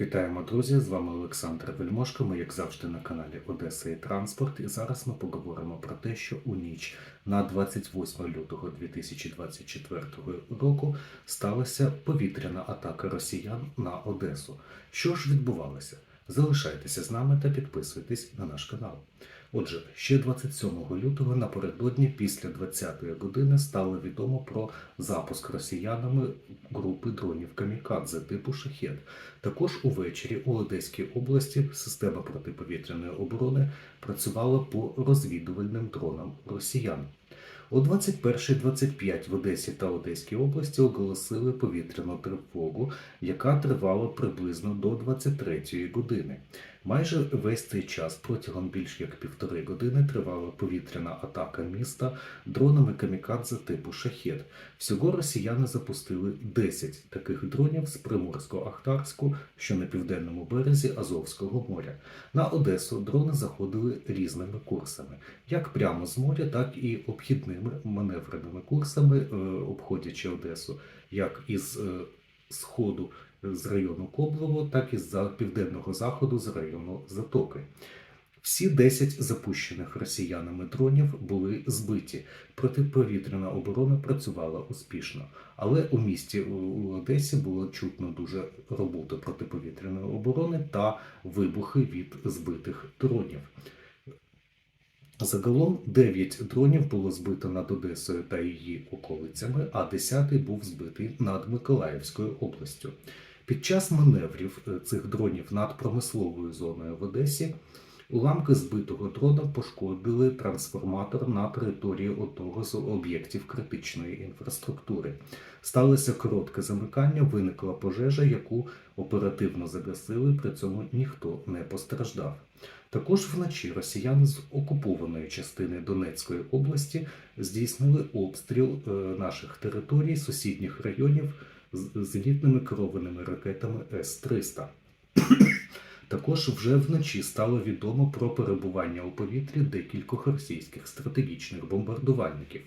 Вітаємо, друзі! З вами Олександр Вельмошко. Ми, як завжди, на каналі Одеса і Транспорт. І зараз ми поговоримо про те, що у ніч на 28 лютого 2024 року сталася повітряна атака росіян на Одесу. Що ж відбувалося? Залишайтеся з нами та підписуйтесь на наш канал. Отже, ще 27 лютого напередодні після 20-ї години стало відомо про запуск росіянами групи дронів Камікадзе типу Шахет. Також увечері у Одеській області система протиповітряної оборони працювала по розвідувальним дронам росіян. О 21.25 в Одесі та Одеській області оголосили повітряну тривогу, яка тривала приблизно до 23 години. Майже весь цей час, протягом більш як півтори години, тривала повітряна атака міста дронами камікадзе типу Шахет. Всього росіяни запустили 10 таких дронів з Приморсько-Ахтарську, що на південному березі Азовського моря. На Одесу дрони заходили різними курсами, як прямо з моря, так і обхідними маневреними курсами, е, обходячи Одесу, як із е, сходу з району Коблево, так і з південного заходу з району Затоки. Всі 10 запущених росіянами дронів були збиті. Протиповітряна оборона працювала успішно, але у місті у- Одесі було чутно дуже роботу протиповітряної оборони та вибухи від збитих дронів. Загалом 9 дронів було збито над Одесою та її околицями, а 10 був збитий над Миколаївською областю. Під час маневрів е, цих дронів над промисловою зоною в Одесі уламки збитого дрона пошкодили трансформатор на території одного з об'єктів критичної інфраструктури. Сталося коротке замикання, виникла пожежа, яку оперативно загасили, при цьому ніхто не постраждав. Також вночі росіяни з окупованої частини Донецької області здійснили обстріл е, наших територій, сусідніх районів з зенітними керованими ракетами С-300. Також вже вночі стало відомо про перебування у повітрі декількох російських стратегічних бомбардувальників.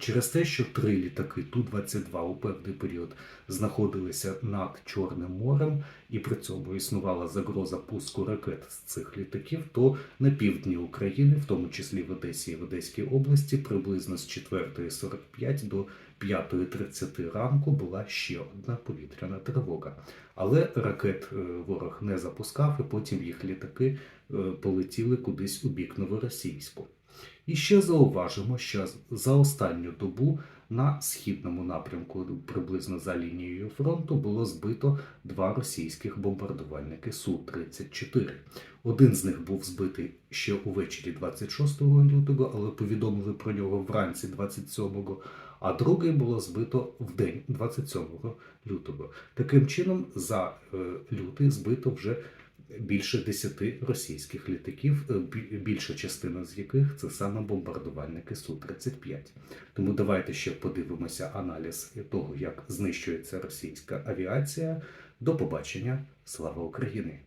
Через те, що три літаки Ту-22 у певний період знаходилися над Чорним морем, і при цьому існувала загроза пуску ракет з цих літаків, то на півдні України, в тому числі в Одесі і в Одеській області, приблизно з 4.45 до 5.30 ранку була ще одна повітряна тривога. Але ракет е, ворог не запускав, і потім їх літаки е, полетіли кудись у бік новоросійську. І ще зауважимо, що за останню добу на східному напрямку, приблизно за лінією фронту, було збито два російських бомбардувальники Су-34. Один з них був збитий ще увечері 26 лютого, але повідомили про нього вранці 27-го, а другий було збито в день 27 лютого. Таким чином, за е, лютий збито вже більше 10 російських літаків, е, більша частина з яких це саме бомбардувальники Су-35. Тому давайте ще подивимося аналіз того, як знищується російська авіація. До побачення. Слава Україні!